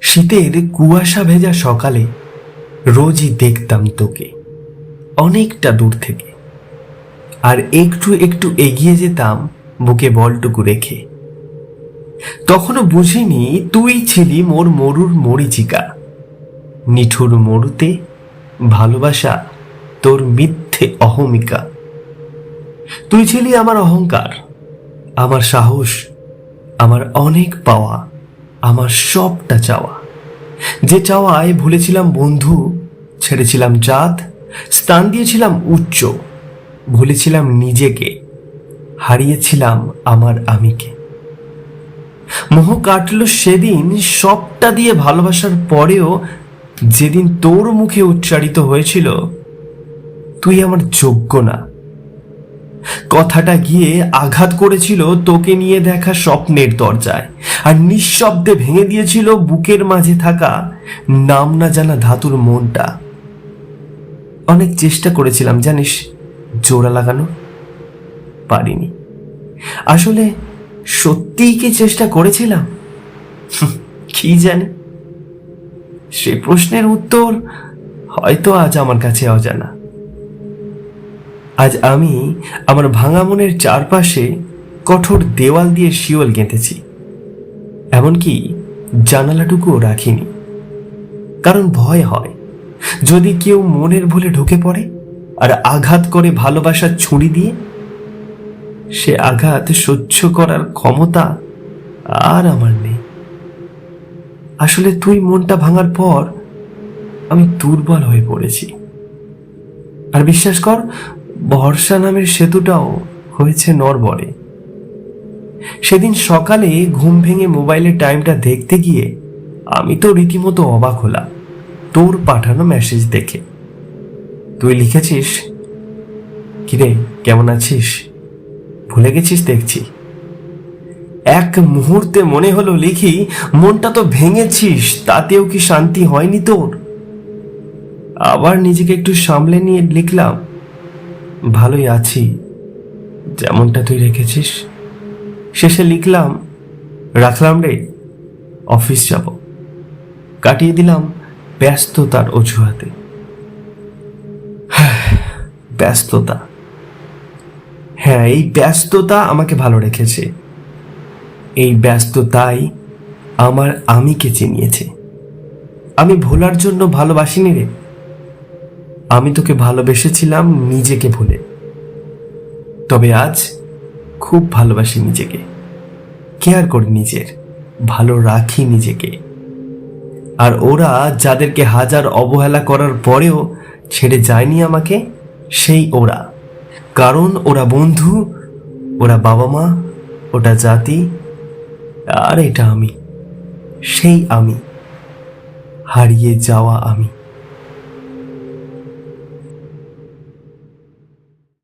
শীতের কুয়াশা ভেজা সকালে রোজই দেখতাম তোকে, অনেকটা দূর থেকে। আর একটু একটু এগিয়ে যেতাম বুকে বলটুকু রেখে। তখনও বুঝিনি তুই ছিলি মোর মরুর মরিচিকা। নিঠুর মরুতে ভালোবাসা তোর মিথ্যে অহমিকা। তুই ছিলি আমার অহংকার, আমার সাহস, আমার অনেক পাওয়া, আমার সবটা চাওয়া। যে চাওয়ায় ভুলেছিলাম বন্ধু, ছেড়েছিলাম চাঁদ স্থান দিয়েছিলাম উচ্চ, ভুলেছিলাম নিজেকে, হারিয়েছিলাম আমার আমিকে। মোহ কাটলো সেদিন সবটা দিয়ে ভালোবাসার পরেও যেদিন তোর মুখে উচ্চারিত হয়েছিল, তুই আমার যোগ্য না। কথাটা গিয়ে আঘাত করেছিল তোকে নিয়ে দেখা স্বপ্নের দরজায়। আর নিঃশব্দে ভেঙে দিয়েছিল বুকের মাঝে থাকা নাম না জানা ধাতুর মনটা। অনেক চেষ্টা করেছিলাম, জানিস, জোড়া লাগানো। পারিনি। আসলে সত্যিই কি চেষ্টা করেছিলাম? কি জানি? সে প্রশ্নের উত্তর হয়তো আজ আমার কাছে অজানা। আজ আমি আমার ভাঙা মনের চারপাশে কঠোর দেওয়াল দিয়ে শিওল গেঁথেছি। এমনকি জানালাটুকুও রাখিনি। কারণ ভয় হয়, যদি কেউ মনের ভুলে ঢুকে পড়ে আর আঘাত করে ভালোবাসার ছুরি দিয়ে, সে আঘাত সহ্য করার ক্ষমতা আর আমার নেই। আসলে তুই মনটা ভাঙার পর আমি দুর্বল হয়ে পড়েছি। আর বিশ্বাস কর বর্ষা নামের সেতুটাও হয়েছে নরবরে সেদিন সকালে ঘুম ভেঙে মোবাইলের টাইমটা দেখতে গিয়ে আমি তো রীতিমতো অবাক হলাম। তোর পাঠানো মেসেজ দেখে। তুই লিখেছিস, কিরে, কেমন আছিস? ভুলে গেছিস, দেখছি। এক মুহূর্তে মনে হলো লিখি, মনটা তো ভেঙেছিস, তাতেও কি শান্তি হয়নি তোর? আবার নিজেকে একটু সামলে নিয়ে লিখলাম ভালোই আছি। যেমনটা তুই রেখেছিস। শেষে লিখলাম, রাখলাম রে, অফিস যাব। কাটিয়ে দিলাম ব্যস্ততার অজুহাতে। ব্যস্ততা। হ্যাঁ এই ব্যস্ততা আমাকে ভালো রেখেছে। এই ব্যস্ততাই আমার আমিকে চিনিয়েছে। আমি ভোলার জন্য ভালোবাসিনি রে। আমি তোকে ভালোবেসেছিলাম নিজেকে ভুলে। তবে আজ খুব ভালোবাসি নিজেকে। কেয়ার করি নিজের, ভালো রাখি নিজেকে। আর ওরা যাদেরকে হাজার অবহেলা করার পরেও ছেড়ে যায়নি আমাকে, সেই ওরা। কারণ ওরা বন্ধু, ওরা বাবা মা ওটা জাতি, আর এটা আমি। সেই আমি। হারিয়ে যাওয়া আমি।